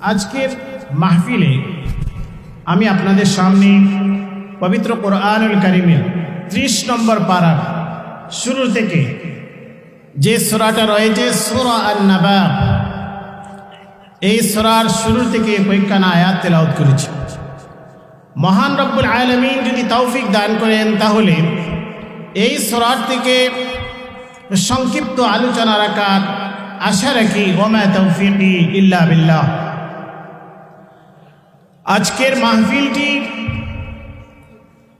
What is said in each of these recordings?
আজকের মাহফিলে আমি আপনাদের সামনে পবিত্র কোরআনুল করিমের ত্রিশ নম্বর পাড়া শুরু থেকে যে সোরাটা রয়েছে, সোরা আর নাবাব এই সোরার শুরু থেকে কয়েকখানা আয়াত তেলাওত করেছি। মহান রব্বুল আলমিন যদি তৌফিক দান করেন, তাহলে এই সোরার থেকে সংক্ষিপ্ত আলোচনা রাখার আশা রাখি, ওমা তৌফিকি ইল্লা বিল্লাহ। আজকের মাহফিলটি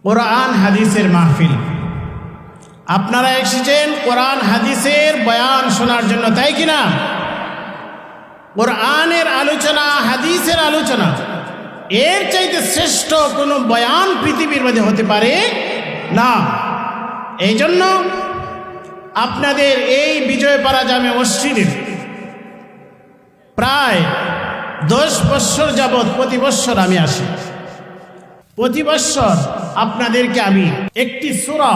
কোরআন হাদিসের মাহফিল। আপনারা এসেছেন কোরআন হাদিসের বয়ান শোনার জন্য, তাই কি না? কোরআনের আলোচনা, হাদিসের আলোচনা, এর চাইতে শ্রেষ্ঠ কোনো বয়ান পৃথিবীর মধ্যে হতে পারে না। এই জন্য আপনাদের এই বিজয় বিজয়পাড়া জামে মসজিদের প্রায় দশ বৎসর যাবৎ, প্রতি বৎসর আমি আসি। প্রতি বৎসর আপনাদেরকে আমি একটি সুরা,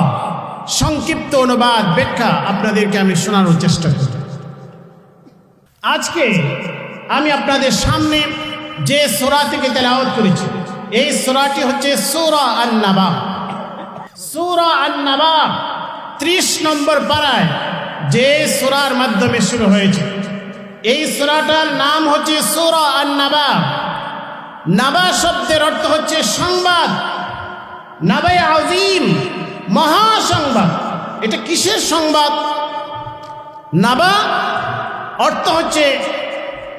সংক্ষিপ্ত অনুবাদ, ব্যাখ্যা আপনাদেরকে আমি শোনানোর চেষ্টা করি। আজকে আমি আপনাদের সামনে যে সোরা থেকে তেলাওয়াত করেছি, এই সোরাটি হচ্ছে সুরা আন্নাবা। সুরা আন্নাবা ত্রিশ নম্বর পাড়ায় যে সোরার মাধ্যমে শুরু হয়েছে। এই সোরাটার নাম হচ্ছে সুরা আন্নাবা। নাবা শব্দের অর্থ হচ্ছে সংবাদ। নাবাই আজিম মহাসংবাদ। এটা কিসের সংবাদ? নাবা অর্থ হচ্ছে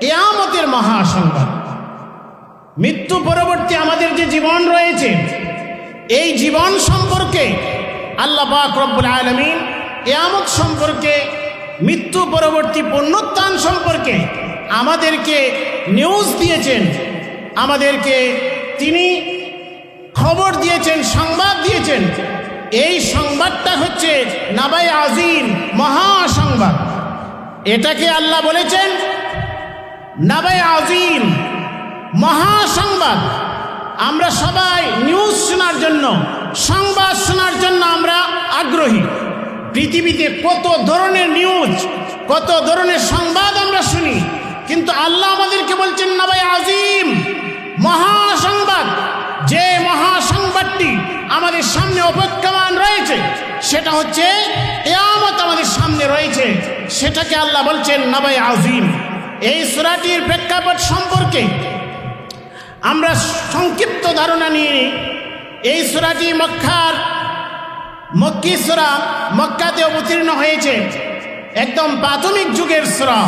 এয়ামতের মহাসংবাদ। মৃত্যু পরবর্তী আমাদের যে জীবন রয়েছে, এই জীবন সম্পর্কে আল্লাহ পাক রব্বুল আলমিন এয়ামত সম্পর্কে মৃত্যু পরবর্তী পুনরুত্থান সম্পর্কে আমাদেরকে নিউজ দিয়েছেন। আমাদেরকে তিনি খবর দিয়েছেন, সংবাদ দিয়েছেন। এই সংবাদটা হচ্ছে নাবাই আজিম মহাসংবাদ। এটাকে আল্লাহ বলেছেন নাবাই আজিম মহাসংবাদ। আমরা সবাই নিউজ শোনার জন্য, সংবাদ শোনার জন্য আমরা আগ্রহী। পৃথিবীতে কত ধরনের নিউজ, কত ধরনের সংবাদ আমরা শুনি, কিন্তু আল্লাহ আমাদেরকে বলছেন নাবাই আজিম, মহাসংবাদ, যে মহাসংবাদটি আমাদের সামনে অপেক্ষমান রয়েছে, সেটা হচ্ছে এয়ামত আমাদের সামনে রয়েছে। সেটাকে আল্লাহ বলছেন নাবাই আজিম, এই সুরাটির প্রেক্ষাপট সম্পর্কে আমরা সংক্ষিপ্ত ধারণা নিয়ে এই সুরাটি মক্কার মক্কি সুরা মক্কাতে অবতীর্ণ হয়েছে। একদম প্রাথমিক যুগের সুরা।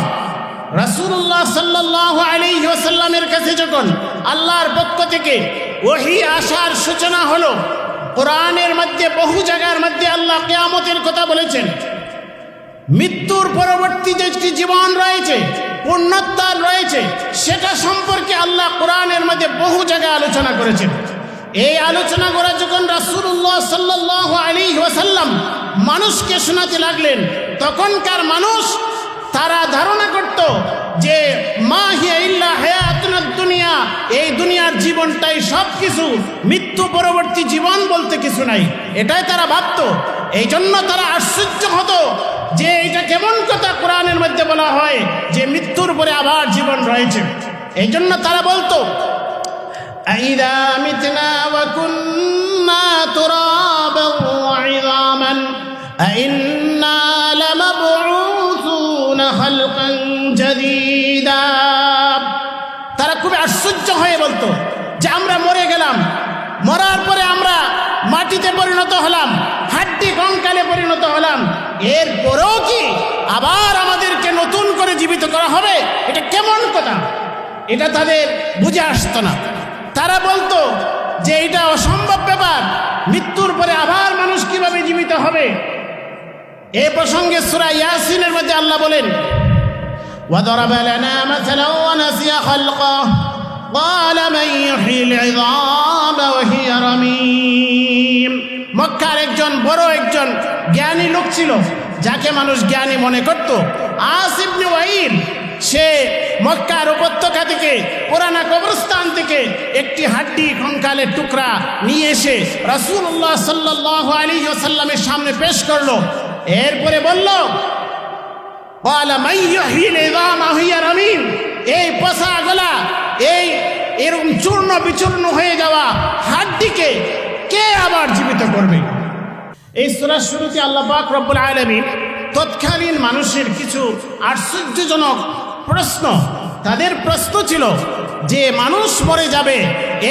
রাসূলুল্লাহ সাল্লাল্লাহু আলাইহি ওয়াসাল্লামের কাছে যখন আল্লাহর পক্ষ থেকে ওহি আসার সূচনা হলো, কোরআনের মধ্যে, বহু জায়গার মধ্যে আল্লাহ কেয়ামতের কথা বলেছেন। মৃত্যুর পরবর্তী যে একটি জীবন রয়েছে পুণ্যত্বার রয়েছে, সেটা সম্পর্কে আল্লাহ কোরআনের মধ্যে বহু জায়গায় আলোচনা করেছেন। এই আলোচনা করা যখন রাসূলুল্লাহ সাল্লাহ আলী ওয়াসাল্লাম মানুষকে শোনাতে লাগলেন, তখনকার মানুষ তারা ধারণা করত যে, মা হিয়া ইল্লা হায়াতুনাদ দুনিয়া এই দুনিয়ার জীবনটাই সব কিছু মৃত্যু পরবর্তী জীবন বলতে কিছু নাই। এটাই তারা ভাবত। এই জন্য তারা আশ্চর্য হতো যে এটা কেমন কথা কোরআনের মধ্যে বলা হয় যে, মৃত্যুর পরে আবার জীবন রয়েছে। এই জন্য তারা বলতো أَإِذَا مِتْنَا وَكُنَّا تُرَابًا وَعِظَامًا أَإِنَّا لَمَبْعُوثُونَ خَلْقًا جَدِيدًا তারা খুব আশ্চর্য হয়ে বলতো যে আমরা মরে গেলাম মরার পরে আমরা মাটিতে পরিণত হলাম হাড্ডি কঙ্কালে পরিণত হলাম এরপরেও কি আবার আমাদেরকে নতুন করে জীবিত করা হবে এটা কেমন কথা এটা তাদের বুঝে আসতো না তারা বলতো যে এটা অসম্ভব ব্যাপার মৃত্যুর পরে আবার মানুষ কিভাবে জীবিত হবে এ প্রসঙ্গে সুরা ইয়াসিনের মধ্যে আল্লাহ বলেন وضرب لنا مثلا ونسي خلقه قال من يحيي العظام وهي رميم মক্কার একজন বড় একজন জ্ঞানী লোক ছিল যাকে মানুষ জ্ঞানী মনে করত আসিবনি ওয়াইল সে মক্কার উপত্যকা থেকে, পুরানা কবরস্থান থেকে একটি হাড্ডি কঙ্কালের টুকরা নিয়ে এসে রাসুল্লাহ সাল্লাহ আলী ওসাল্লামের সামনে পেশ করল। এরপরে বলল এই পশা গলা এই এরম চূর্ণ বিচূর্ণ হয়ে যাওয়া হাড্ডিকে কে আবার জীবিত করবে? এই সুরার শুরুতে আল্লাহ পাক রব্বুল আলমী তৎকালীন মানুষের কিছু আশ্চর্যজনক প্রশ্ন। তাদের প্রশ্ন ছিল যে মানুষ মরে যাবে,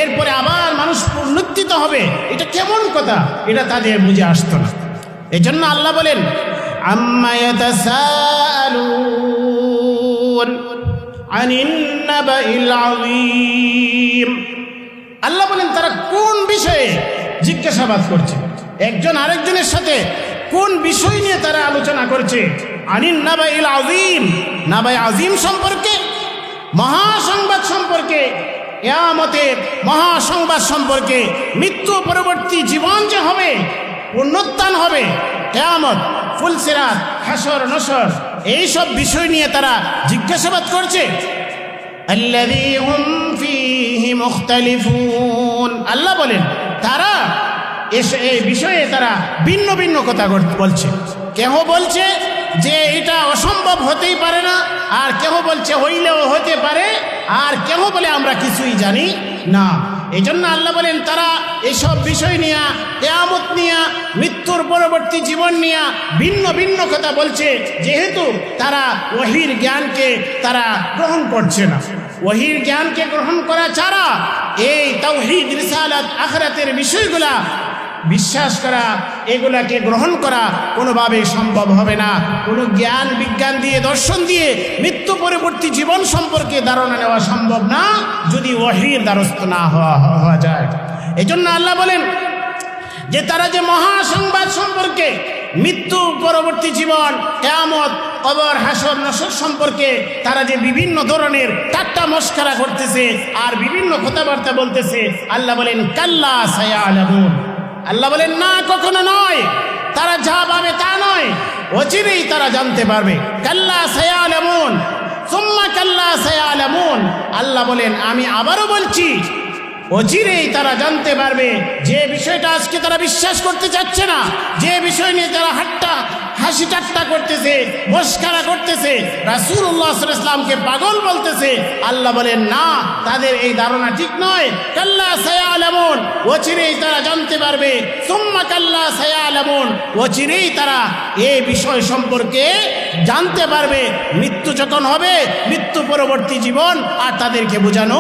এরপরে আবার মানুষ পুনরুত্থিত হবে, এটা কেমন কথা? এটা তাদের বুঝে আসতো না। এই জন্য আল্লাহ বলেন আল্লাহ বলেন, তারা কোন বিষয়ে জিজ্ঞাসাবাদ করছে? একজন আরেকজনের সাথে কোন বিষয় নিয়ে তারা আলোচনা করছে? আনিন নাবাইল আজিম নাবাই আজিম সম্পর্কে, মহাসংবাদ সম্পর্কে এয়ামতের মহাসংবাদ সম্পর্কে মৃত্যু পরবর্তী জীবন যে হবে, পুনরুত্থান হবে এয়ামত ফুলসেরা হাসর, নসর, এইসব বিষয় নিয়ে তারা জিজ্ঞাসাবাদ করছে। আল্লাহ বলেন, তারা এসে, এই বিষয়ে তারা ভিন্ন ভিন্ন কথা বলছে। কেহ বলছে যে এটা অসম্ভব হতেই পারে না, আর কেহ বলছে হইলেও হতে পারে, আর কেহ বলে আমরা কিছুই জানি না। এই জন্য আল্লাহ বলেন, তারা এসব বিষয় নিয়ে, কেয়ামত নিয়ে, মৃত্যুর পরবর্তী জীবন নিয়ে ভিন্ন ভিন্ন কথা বলছে, যেহেতু তারা ওহির জ্ঞানকে তারা গ্রহণ করছে না। ওহির জ্ঞানকে গ্রহণ করা ছাড়া এই তাওহিদ রিসালাত, আখরাতের বিষয়গুলা বিশ্বাস করা, এগুলাকে গ্রহণ করা কোনোভাবেই সম্ভব হবে না। কোনো জ্ঞান, বিজ্ঞান দিয়ে, দর্শন দিয়ে মৃত্যু পরবর্তী জীবন সম্পর্কে ধারণা নেওয়া সম্ভব না, যদি ওহির দ্বারস্থ না হওয়া হওয়া যায়। এই জন্য আল্লাহ বলেন যে তারা যে মহাসংবাদ সম্পর্কে মৃত্যু পরবর্তী জীবন, কেয়ামত কবর, হাসর, নসর সম্পর্কে তারা যে বিভিন্ন ধরনের টাট্টা মস্কারা করতেছে আর বিভিন্ন কথাবার্তা বলতেছে, আল্লাহ বলেন, কাল্লা সায়া আল্লাহ বলেন, না, কখনো নয়। তারা যা পাবে তা নয়। অচিরেই তারা জানতে পারবে। কাল্লা সায়া আলামুন সুম্মা কাল্লা সায়া আলামুন আল্লাহ বলেন, আমি আবারও বলছি অচিরেই তারা জানতে পারবে যে বিষয়টা আজকে তারা বিশ্বাস করতে চাচ্ছে না, যে বিষয় নিয়ে তারা হাট্টা, হাসি ঠাট্টা করতেছে মস্কারা করতেছে। রাসুল্লাহ ইসলামকে পাগল বলতেছে। আল্লাহ বলেন, না, তাদের এই ধারণা ঠিক নয়। কাল্লা সায়াল এমন অচিরেই তারা জানতে পারবে। সুম্মা কাল্লা সায়াল এমন অচিরেই তারা এই বিষয় সম্পর্কে জানতে পারবে। মৃত্যু যখন হবে, মৃত্যু পরবর্তী জীবন আর তাদেরকে বোঝানো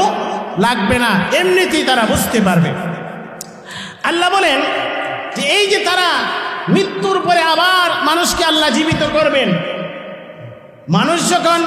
লাগবে না। এমনিতেই তারা বুঝতে পারবে। আল্লাহ বলেন যে এই যে তারা মৃত্যুর পরে আবার মানুষকে আল্লাহ জীবিত করবেন। মানুষ যখন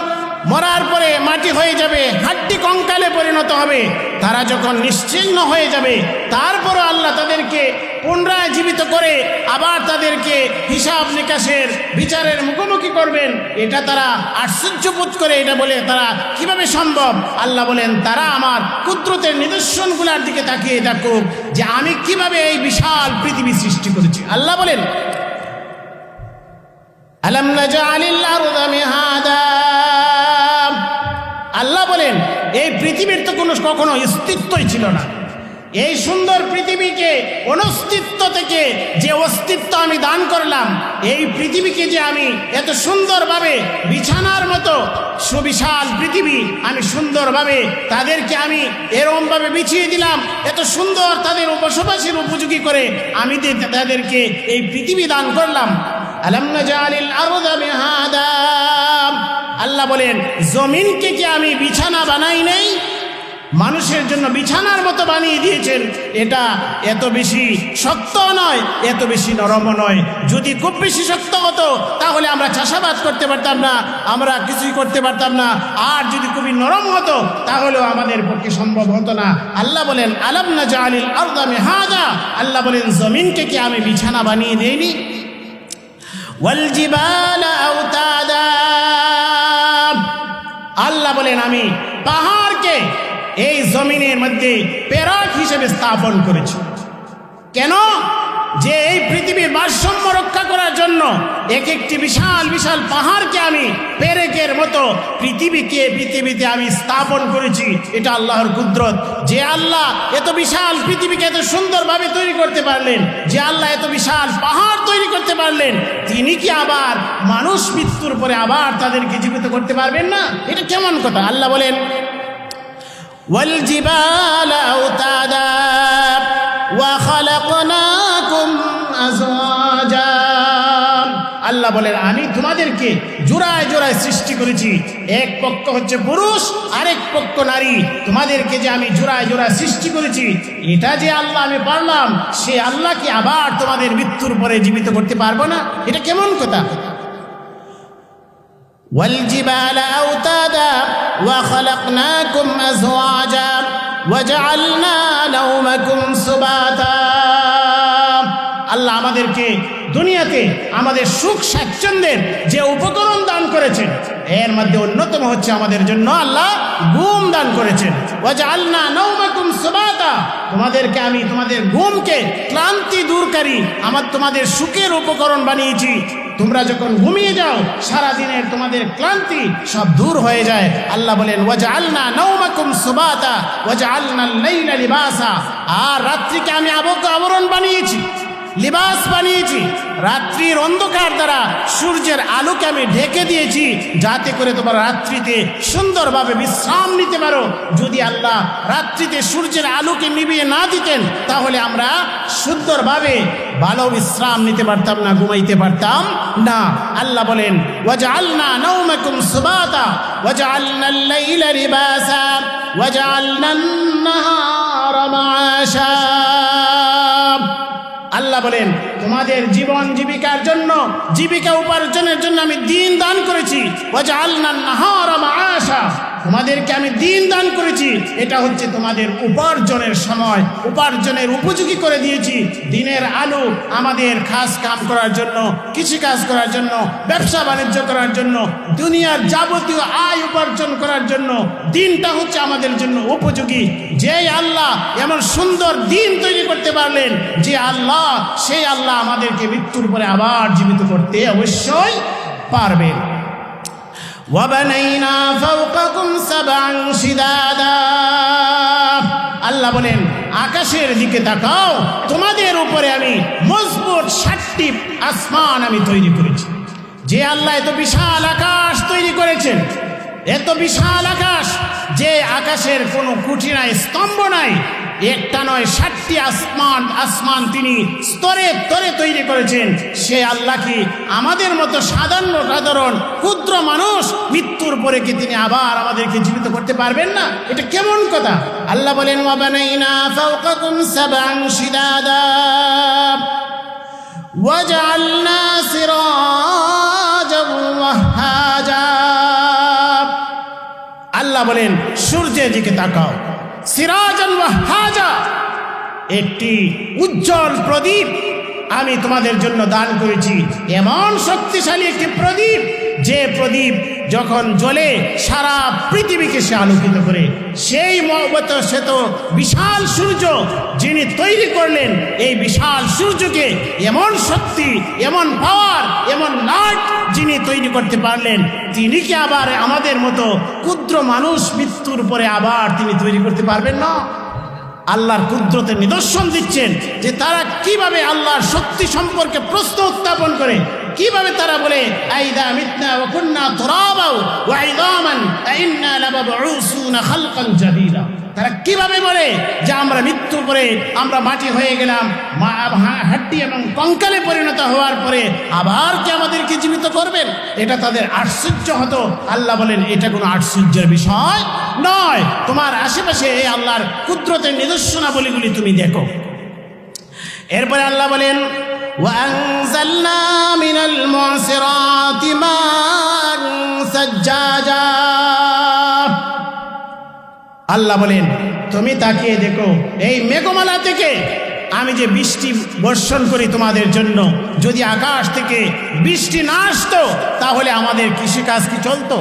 মরার পরে মাটি হয়ে যাবে, হাড্ডি কঙ্কালে পরিণত হবে। তারা যখন নিশ্চিহ্ন হয়ে যাবে, তারপরও আল্লাহ তাদেরকে পুনরায় জীবিত করে আবার তাদেরকে হিসাব নিকাশের বিচারের মুখোমুখি করবেন। এটা তারা আশ্চর্যবোধ করে, এটা বলে তারা কীভাবে সম্ভব? আল্লাহ বলেন, তারা আমার কুদরতের নিদর্শনগুলোর দিকে তাকিয়ে দেখুক যে আমি কীভাবে এই বিশাল পৃথিবী সৃষ্টি করেছি। আল্লাহ বলেন কখনো অস্তিত্বই ছিল না। এই সুন্দর পৃথিবীকে, অনস্তিত্ব থেকে যে অস্তিত্ব আমি দান করলাম, এই পৃথিবীকে যে আমি এত সুন্দরভাবে বিছানার মতো সুবিশাল পৃথিবী আমি সুন্দরভাবে তাদেরকে আমি এরমভাবে বিছিয়ে দিলাম, এত সুন্দর তাদের বসবাসের উপযোগী করে আমি তাদেরকে এই পৃথিবী দান করলাম। আল্লাহ বলেন, জমিনকে কি আমি বিছানা বানাই নেই? মানুষের জন্য বিছানার মতো বানিয়ে দিয়েছেন। এটা এত বেশি শক্ত নয়, এত বেশি নরম নয়। যদি খুব বেশি শক্ত হতো, তাহলে আমরা চাষাবাদ করতে পারতাম না, আমরা কিছুই করতে পারতাম না। আর যদি খুবই নরম হতো, তাহলেও আমাদের পক্ষে সম্ভব হতো না। আল্লাহ বলেন, আলম না জালিল আলদামে হাজা আল্লাহ বলেন, জমিনকে কি আমি বিছানা বানিয়ে দেইনি? আল্লাহ বলেন, আমি পাহাড়কে এই জমিনের মধ্যে প্যারট হিসেবে স্থাপন করেছে। কেন? যে এই পৃথিবীর ভারসাম্য রক্ষা করার জন্য এক একটি বিশাল বিশাল পাহাড়কে আমি পেরেকের মতো পৃথিবীকে, পৃথিবীতে আমি স্থাপন করেছি, এটা আল্লাহর কুদরত। যে আল্লাহ এত বিশাল পৃথিবীকে এত সুন্দরভাবে তৈরি করতে পারলেন, যে আল্লাহ এত বিশাল পাহাড় তৈরি করতে পারলেন, তিনি কি আবার মানুষ মৃত্যুর পরে আবার তাদেরকে জীবিত করতে পারবেন না? এটা কেমন কথা? আল্লাহ বলেন والجبال أوتادا وخلقناكم أزواجا আল্লাহ বলেন আমি তোমাদেরকে জোড়ায় জোড়ায় সৃষ্টি করেছি এক পক্ষ হচ্ছে পুরুষ আরেক পক্ষ নারী তোমাদেরকে যে আমি জোড়ায় জোড়ায় সৃষ্টি করেছি এটা যে আল্লাহ আমি পারলাম সে আল্লাহকে আবার তোমাদের মৃত্যুর পরে জীবিত করতে পারবো না এটা কেমন কথা والجبال أوتادا وخلقناكم أزواجا وجعلنا نومكم سباتا. আল্লাহ আমাদেরকে দুনিয়াতে আমাদের সুখ স্বাচ্ছন্দ্যের যে উপকরণ দান করেছেন, এর মধ্যে অন্যতম হচ্ছে আমাদের জন্য আল্লাহ ঘুম দান করেছেন। তোমাদেরকে আমি তোমাদের ঘুমকে ক্লান্তি দূরকারী, আমার তোমাদের সুখের উপকরণ বানিয়েছি। তোমরা যখন ঘুমিয়ে যাও সারা দিনের তোমাদের ক্লান্তি সব দূর হয়ে যায়। আল্লাহ বলেন ওয়াজা আলনা নৌমাকুম সুবাতা। ওয়াজা আলনা লাইলা লিবাসা। আর রাত্রিকে আমি আবদ্ধ আবরণ বানিয়েছি। লিবাস বানিয়েছি। রাত্রির অন্ধকার দ্বারা সূর্যের আলোকে আমি ঢেকে দিয়েছি, যাতে করে তোমার রাত্রিতে সুন্দরভাবে বিশ্রাম নিতে পারো। যদি আল্লাহ রাত্রিতে সূর্যের আলোকে নিভিয়ে না দিতেন, তাহলে আমরা সুন্দরভাবে ভালো বিশ্রাম নিতে পারতাম না, ঘুমাইতে পারতাম না। আল্লাহ বলেন, ওয়াজআলনা নাওমাকুম আল্লাহ বলেন, তোমাদের জীবন জীবিকার জন্য, জীবিকা উপার্জনের জন্য আমি দিন দান করেছি। আন-নাহারা মাআশা। তোমাদেরকে আমি দিন দান করেছি। এটা হচ্ছে তোমাদের উপার্জনের সময়। উপার্জনের উপযোগী করে দিয়েছি। দিনের আলো আমাদের খাস কাম করার জন্য কৃষি কাজ করার জন্য, ব্যবসা বাণিজ্য করার জন্য, দুনিয়ার যাবতীয় আয় উপার্জন করার জন্য, দিনটা হচ্ছে আমাদের জন্য উপযোগী। যে আল্লাহ এমন সুন্দর দিন তৈরি করতে পারলেন, যে আল্লাহ, সেই আল্লাহ আমাদেরকে মৃত্যুর পরে আবার জীবিত করতে অবশ্যই পারবেন। আল্লাহ বলেন, আকাশের দিকে তাকাও, তোমাদের উপরে আমি মজবুত সাতটি আসমান আমি তৈরি করেছি। যে আল্লাহ এত বিশাল আকাশ তৈরি করেছেন, এত বিশাল আকাশ, যে আকাশের কোনো কুঠি নাই স্তম্ভ নাই একটা নয় ষাটটি আসমান আসমান তিনি স্তরে স্তরে তৈরি করেছেন সে আল্লাহ কি আমাদের মতো সাধারণ সাধারণ ক্ষুদ্র মানুষ মৃত্যুর পরে কি তিনি আবার আমাদেরকে জীবিত করতে পারবেন না এটা কেমন কথা আল্লাহ বলেন ওয়াবানাইনা ফাওকাকুম সাবআন শিদাদা وجعلنا سراجا وهاجا আল্লাহ বলেন সূর্যের দিকে তাকাও ওয়াহাজা একটি উজ্জ্বল প্রদীপ। আমি তোমাদের জন্য দান করেছি। এমন শক্তিশালী একটি প্রদীপ, যে প্রদীপ যখন জ্বলে সারা পৃথিবীকে সে আলোকিত করে, সেই মহবত সে তো বিশাল সূর্য যিনি তৈরি করলেন, এই বিশাল সূর্যকে এমন শক্তি, এমন পাওয়ার এমন লাট যিনি তৈরি করতে পারলেন, তিনি কি আবার আমাদের মতো ক্ষুদ্র মানুষ মৃত্যুর পরে আবার তিনি তৈরি করতে পারবেন না? আল্লাহর কুদরতের নিদর্শন দিচ্ছেন যে তারা কীভাবে আল্লাহর শক্তি সম্পর্কে প্রশ্ন উত্থাপন করে, কীভাবে তারা বলে, আইদা মিতনা ওয়া কুন্না তুরাবাও ওয়া ইদামান আইন্না লামাবউসুনা খালকান জাদীদা তারা কিভাবে বলে যে আমরা মৃত্যুর পরে আমরা মাটি হয়ে গেলাম মা- হা- হাড্ডি এবং কঙ্কালে পরিণত হওয়ার পরে আবার কি আমাদেরকে জীবিত করবেন এটা তাদের আশ্চর্য হতো আল্লাহ বলেন এটা কোনো আশ্চর্যের বিষয় নয় তোমার আশেপাশে এই আল্লাহর কুদরতের নিদর্শনাবলীগুলি তুমি দেখো এরপরে আল্লাহ বলেন وأنزلنا من المعصرات ماء ثجاجا আল্লাহ বলেন, তুমি তাকিয়ে দেখো, এই মেঘমালা থেকে আমি যে বৃষ্টি বর্ষণ করি তোমাদের জন্য, যদি আকাশ থেকে বৃষ্টি না আসতো, তাহলে আমাদের কৃষিকাজ কি চলতো?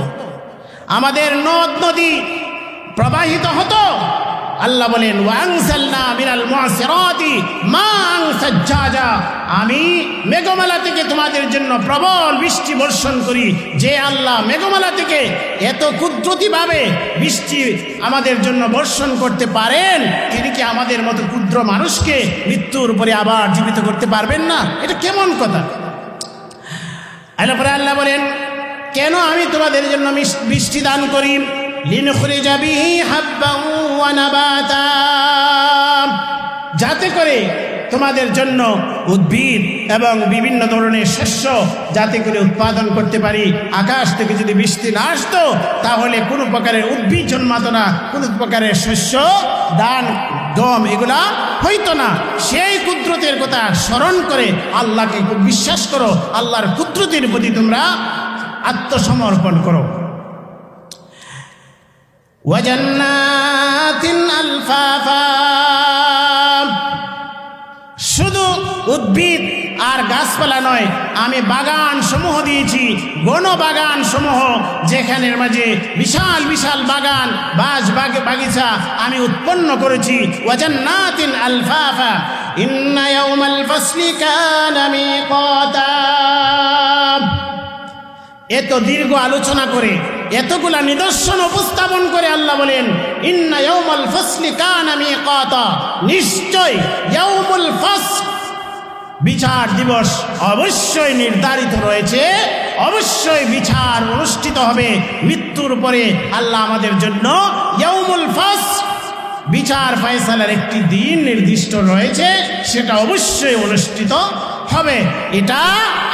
আমাদের নদ নদী প্রবাহিত হতো? আল্লাহ বলেন আমি মেঘমালা থেকে তোমাদের জন্য প্রবল বৃষ্টি বর্ষণ করি। যে আল্লাহ মেঘমালা থেকে এত কুদরতিভাবে বৃষ্টি আমাদের জন্য বর্ষণ করতে পারেন, তিনি কি আমাদের মতো ক্ষুদ্র মানুষকে মৃত্যুর উপরে আবার জীবিত করতে পারবেন না? এটা কেমন কথা? আল্লাহ পরে আল্লাহ বলেন, কেন আমি তোমাদের জন্য বৃষ্টি দান করি? লিনখরিজা বিহি হাব্বান ওয়া নাবাতা। যাতে করে তোমাদের জন্য উদ্ভিদ এবং বিভিন্ন ধরনের শস্য যাতে করে উৎপাদন করতে পারি। আকাশ থেকে যদি বৃষ্টি না আসতো, তাহলে কোনো প্রকারের উদ্ভিদ জন্মাতো না, কোনো প্রকারের শস্য দান গম এগুলা হইতো না। সেই কুদরতের কথা স্মরণ করে আল্লাহকে বিশ্বাস করো, আল্লাহর কুদরতের প্রতি তোমরা আত্মসমর্পণ করো। ওয়াজান্নাতিন আলফাফা। শুধু উদ্ভিদ আর গাছপালা নয়, আমি বাগান সমূহ দিয়েছি গণ বাগান সমূহ যেখানের মাঝে বিশাল বিশাল বাগান বাস বাগিচা আমি উৎপন্ন করেছি। ওয়াজান্নাতিন আলফাফা। ইন্না ইয়াউমাল ফাসলি কানা এত দীর্ঘ আলোচনা করে, এতগুলা নিদর্শন উপস্থাপন করে আল্লাহ বলেন, ইন্না ইয়াউমাল ফাসলি কানা মিকাতা। নিশ্চয় ইয়াউমুল ফাসল। বিচার দিবস অবশ্যই নির্ধারিত রয়েছে, অবশ্যই বিচার অনুষ্ঠিত হবে মৃত্যুর পরে আল্লাহ আমাদের জন্য বিচার ফয়সালার একটি দিন নির্দিষ্ট রয়েছে, সেটা অবশ্যই অনুষ্ঠিত হবে এটা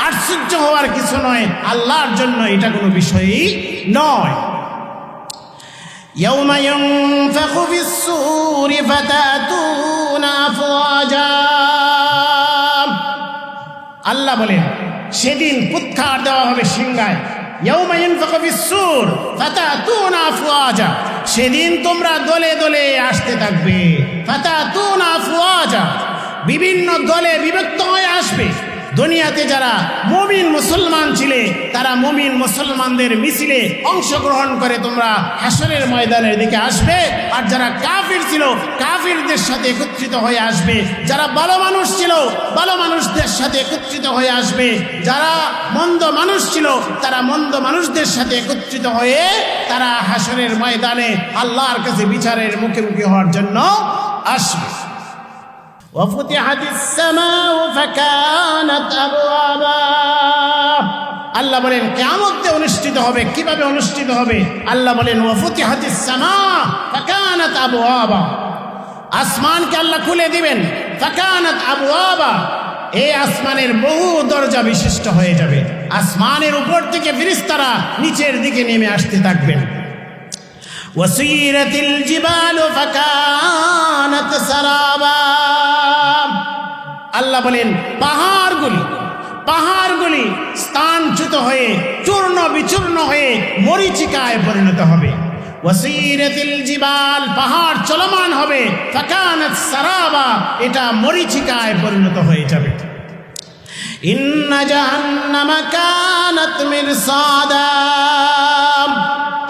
আশ্চর্য হওয়ার কিছু নয় আল্লাহর জন্য এটা কোনো বিষয়ই নয় يوم ينفخ في الصور فتأتون أفواجا আল্লাহ বলেন সেদিন কুৎখার দেওয়া হবে সিংহায় ইয়াউমা ইনফাখু ফিস-সূর ফাতাতুনা আফওয়াজা সেদিন তোমরা দলে দলে আসতে থাকবে ফাতাতুনা আফওয়াজা বিভিন্ন দলে বিভক্ত হয়ে আসবে। দুনিয়াতে যারা মুমিন মুসলমান ছিলে, তারা মমিন মুসলমানদের মিছিলে অংশগ্রহণ করে তোমরা হাসরের ময়দানের দিকে আসবে। আর যারা কাফির ছিল, কাফিরদের সাথে একত্রিত হয়ে আসবে। যারা ভালো মানুষ ছিল, ভালো মানুষদের সাথে একত্রিত হয়ে আসবে। যারা মন্দ মানুষ ছিল, তারা মন্দ মানুষদের সাথে একত্রিত হয়ে তারা হাসরের ময়দানে আল্লাহর কাছে বিচারের মুখে মুখে হওয়ার জন্য আসবে। وفتحت السماء فكانت أبوابا আল্লাহ বলেন কেমতে অনুষ্ঠিত হবে কিভাবে অনুষ্ঠিত হবে আল্লাহ বলেন ওয়ফুতিহাতি সামা ফাকানাত আবওয়াবা আসমানকে আল্লাহ খুলে দিবেন ফাকানাত আবওয়াবা এই আসমানের বহু দরজা বিশিষ্ট হয়ে যাবে আসমানের উপর থেকে ফিরিস্তারা নিচের দিকে নেমে আসতে থাকবেন وسيرت الجبال فكانت سرابا আল্লাহ বলেন পাহাড়গুলি পাহাড়গুলি স্থানচ্যুত হয়ে চূর্ণ বিচূর্ণ হয়ে মরিচিকায় পরিণত হবে ওয়াসিরাতিল জিবাল পাহাড় চলমান হবে ফাকানাত সারাবা এটা মরিচিকায় পরিণত হয়ে যাবে ইন্না জাহান্নামা কানাত মিরসাদা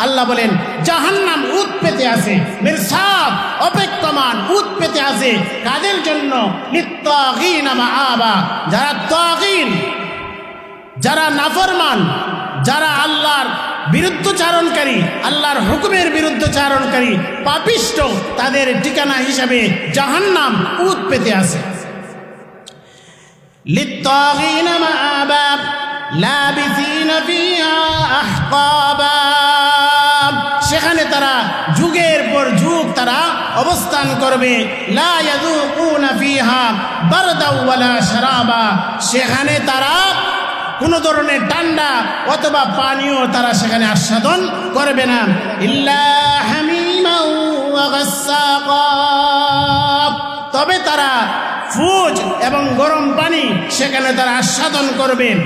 আল্লাহ বলেন জাহান্নাম উত পেতে আছে মিরসাদ অপেক্ষমান উত পেতে আছে কাদের জন্য লিত্তাগিন আবা যারা তাগিন যারা নাফরমান যারা আল্লাহর বিরুদ্ধচারণকারী আল্লাহর হুকুমের বিরুদ্ধচারণকারী পাপিষ্ট তাদের ঠিকানা হিসাবে জাহান্নাম উত পেতে আছে للطاغين مآبا لابثين فيها أحقابا সেখানে তারা যুগের পর যুগ তারা অবস্থান করবে। সেখানে তারা কোনো ধরনের ঠান্ডা অথবা পানীয় তারা সেখানে আস্বাদন করবে না। তবে তারা ফুজ এবং গরম পানি সেখানে তারা আস্বাদন করবেন